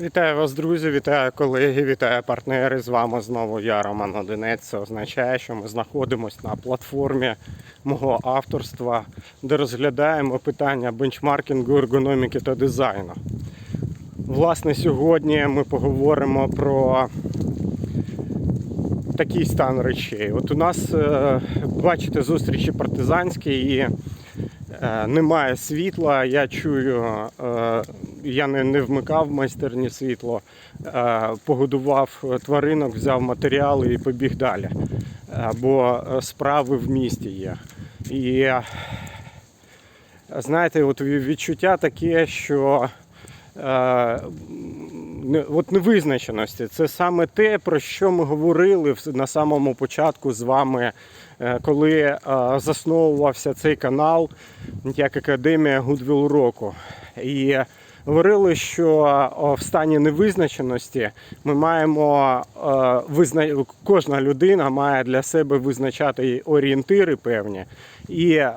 Вітаю вас, друзі, вітаю колеги, вітаю партнери. З вами знову я, Роман Одинець. Це означає, що ми знаходимося на платформі мого авторства, де розглядаємо питання бенчмаркінгу, ергономіки та дизайну. Власне, сьогодні ми поговоримо про такий стан речей. От у нас, е, бачите, зустрічі партизанські і немає світла. Я чую, е, я не, не вмикав майстерні світло, е, погодував тваринок, взяв матеріали і побіг далі. Е, Бо е, справи в місті є. І е, знаєте, от відчуття таке, що е, от невизначеності. Це саме те, про що ми говорили на самому початку з вами, е, коли е, засновувався цей канал як Академія Гудвіл Року. І говорили, що е, в стані невизначеності ми маємо е, визна... кожна людина має для себе визначати орієнтири певні і е,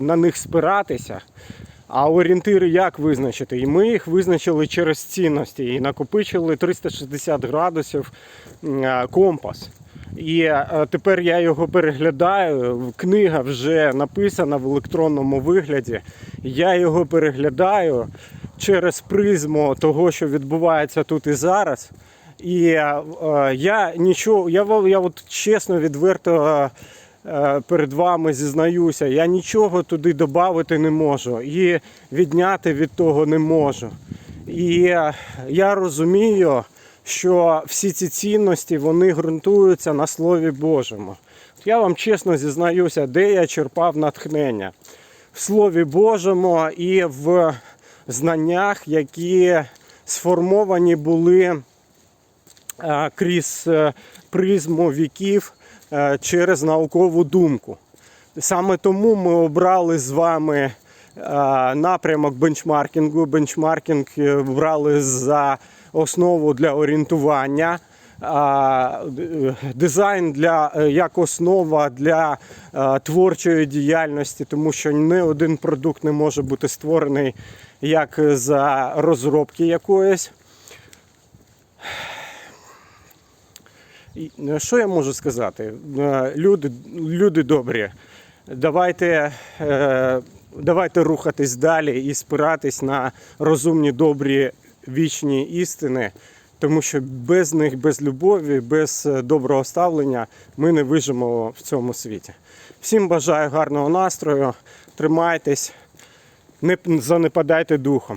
на них спиратися. А орієнтири як визначити? І ми їх визначили через цінності і накопичили 360 градусів е, компас. І е, тепер я його переглядаю. Книга вже написана в електронному вигляді. Я його переглядаю через призму того, що відбувається тут і зараз. І е, я нічого, я, я от чесно, відверто перед вами зізнаюся, я нічого туди додати не можу і відняти від того не можу. І е, я розумію, що всі ці цінності вони ґрунтуються на Слові Божому. Я вам чесно зізнаюся, де я черпав натхнення в Слові Божому і в знаннях, які сформовані були е, крізь е, призму віків е, через наукову думку. Саме тому ми обрали з вами е, напрямок бенчмаркінгу. Бенчмаркінг е, брали за основу для орієнтування. Дизайн для е, як основа для е, творчої діяльності, тому що не один продукт не може бути створений як за розробки якоїсь. І, е, Що я можу сказати? Е, Люди, люди добрі, давайте, е, давайте рухатись далі і спиратись на розумні, добрі, вічні істини, тому що без них, без любові, без е, доброго ставлення ми не вижимо в цьому світі. Всім бажаю гарного настрою, тримайтесь, не занепадайте духом.